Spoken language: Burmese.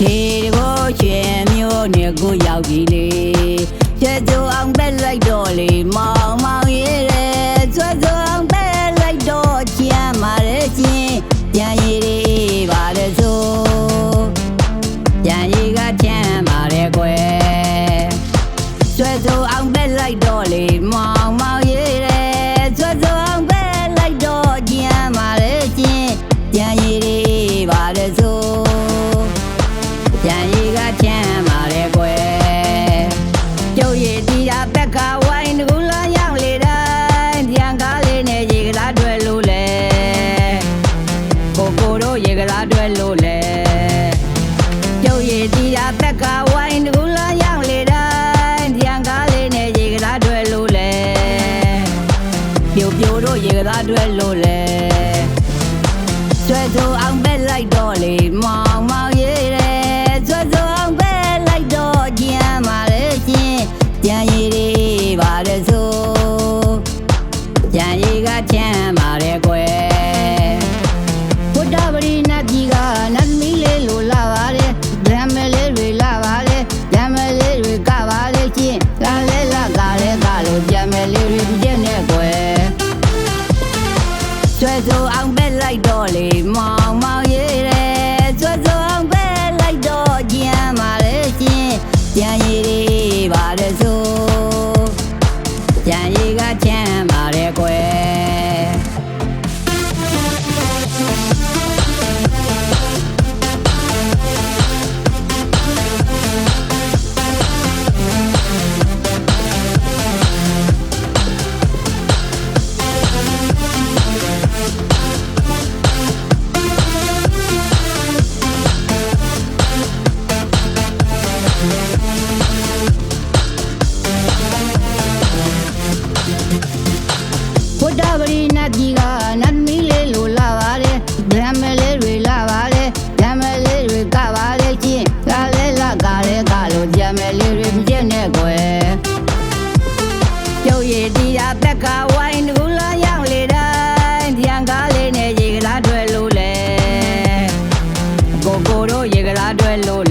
ဒီကိုချင်မျိုးနဲ့ကိုရောက်ပြီလေကျွတ်စုအောင်ပဲလိုက်တော့လေမောင်မောင်ရဲတဲ့ကျွတ်စုအောင်ပဲလိုက်တော့ချမ်းမာရဲ့ချင်းပြန်ရည်တွေပါလေဆိုပြန်ရည်ကချမ်းမာရဲ့ကွယ်ကျွတ်စုအောင် ကလားတွဲလို့လေကိုကိုတို့ရေကလားတွဲလို့လေကျုပ်ရည်တီတာဘက်ကဝိုင်းတကူလာရောက်လေတိုင်းပြန်ကားလေးနဲ့ရေကလားတွဲလို့လေပြိုပြိုတို့ရေကလားတွဲလို့လေကျွဲဆိုအောင်ပဲလိုက်တော့လေမော ဘုဒ္ဓပရိနတ်ကြီးကနတ်မီးလေးလိုလာပါတယ်ဓမ္မလေးတွေလာပါတယ်ဓမ္မလေးတွေကပါလေချင်းကလဲလာကလဲကလို့ဓမ္မလေးတွေပြည့်နေကွယ်ကျုပ်ရည်တီတာဘက်ကဝိုင်းတကူလာရောက်လေတိုင်းဒီံကားလေးနဲ့ရေကလားတွဲလို့လေကိုကိုတို့ရေကလားတွဲလို့